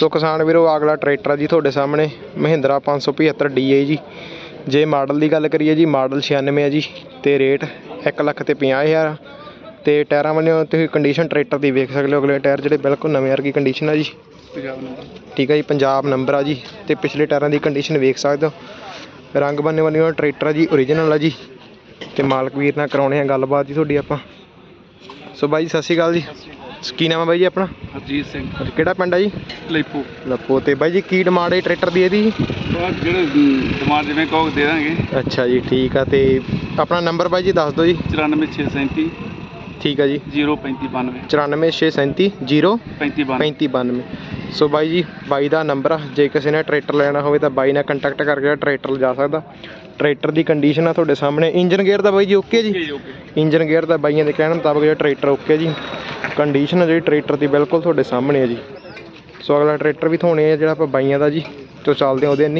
ਸੋ ਕਿਸਾਨ ਵੀਰੋ ਅਗਲਾ ਟਰੈਕਟਰ ਆ ਜੀ ਤੁਹਾਡੇ ਸਾਹਮਣੇ ਮਹਿੰਦਰਾ 575 DI ਜੀ। ਜੇ ਮਾਡਲ ਦੀ ਗੱਲ ਕਰੀਏ ਜੀ ਮਾਡਲ 96 ਹੈ ਜੀ ਤੇ ਰੇਟ 1 ਲੱਖ ਤੇ 50000 ਆ। ਤੇ ਟਾਇਰਾਂ ਵੱਲੋਂ ਤੁਸੀਂ ਕੰਡੀਸ਼ਨ ਟਰੈਕਟਰ ਦੀ ਵੇਖ ਸਕਦੇ ਹੋ ਅਗਲੇ ਟਾਇਰ ਜਿਹੜੇ ਬਿਲਕੁਲ ਨਵੇਂ ਵਰਗੀ ਕੰਡੀਸ਼ਨ ਆ ਜੀ। ਪੰਜਾਬ ਨੰਬਰ ਠੀਕ ਹੈ ਜੀ ਪੰਜਾਬ ਨੰਬਰ ਆ ਜੀ ਤੇ ਪਿਛਲੇ ਟਾਇਰਾਂ ਦੀ ਕੰਡੀਸ਼ਨ ਵੇਖ ਸਕਦੇ ਹੋ। ਰੰਗ ਬੰਨੇ ਵਾਲੀ ਟਰੈਕਟਰ ਆ ਜੀ ਓਰੀਜਨਲ ਆ ਜੀ। ਤੇ ਮਾਲਕ ਵੀਰ ਨਾਲ ਕਰਾਉਣੇ ਆ ਗੱਲਬਾਤ ਜੀ ਤੁਹਾਡੀ ਆਪਾਂ। ਸੋ ਬਾਈ ਜੀ ਸਤਿ ਸ਼੍ਰੀ ਅਕਾਲ ਜੀ। ਕੀ ਨਾਮ ਹੈ ਬਾਈ ਜੀ ਆਪਣਾ? ਹਰਜੀਤ ਸਿੰਘ। ਕਿਹੜਾ ਪਿੰਡ ਆ ਜੀ? ਲੈਪੋ। ਲੱਪੋ ਤੇ ਬਾਈ ਜੀ ਕੀ ਡਿਮਾਂਡ ਹੈ ਟਰੈਕਟਰ ਦੀ ਇਹਦੀ? ਬਾਅਦ ਜਿਹੜੇ ਡਿਮਾਂਡ ਜਿਵੇਂ ਕਹੋਗੇ ਦੇ ਦਾਂਗੇ। ਅੱਛਾ ਜੀ ਠੀਕ ਆ ਤੇ ਆਪਣਾ ਨੰਬਰ ਬਾਈ ਜੀ ਦੱਸ ਦਿਓ ਜੀ। 94637 ਠੀਕ ਆ ਜੀ। 03592 94637 0 3592 3592 ਸੋ ਬਾਈ ਜੀ ਬਾਈ ਦਾ ਨੰਬਰ ਆ। ਜੇ ਕਿਸੇ ਨੇ ਟਰੈਕਟਰ ਲੈਣਾ ਹੋਵੇ ਤਾਂ ਬਾਈ ਨਾਲ ਕੰਟੈਕਟ ਕਰਕੇ ਟਰੈਕਟਰ ਲਿਜਾ ਸਕਦਾ। ਟਰੈਕਟਰ ਦੀ ਕੰਡੀਸ਼ਨ ਆ ਤੁਹਾਡੇ ਸਾਹਮਣੇ। ਇੰਜਨ ਗੇਅਰ ਦਾ ਬਾਈ ਜੀ ਓਕੇ ਜੀ? ਇੰਜਨ ਗੇਅਰ ਦਾ ਬਾਈਆਂ ਦੇ ਕਹਿਣ ਮੁਤਾਬਕ ਜਿਹੜਾ ਟਰੈਕਟਰ ਓਕੇ ਜੀ? ਕੰਡੀਸ਼ਨ ਆ ਜਿਹੜੀ ਟਰੈਕਟਰ ਦੀ ਬਿਲਕੁਲ ਤੁਹਾਡੇ ਸਾਹਮਣੇ ਆ ਜੀ। ਸੋ ਅਗਲਾ ਟਰੈਕਟਰ ਵੀ ਧੋਣੇ ਆ ਜਿਹੜਾ ਆਪਾਂ ਬਾਈਆਂ ਦਾ ਜੀ ਤੋਂ ਚੱਲਦੇ ਆ ਉਹਦੇ ਨਹੀਂ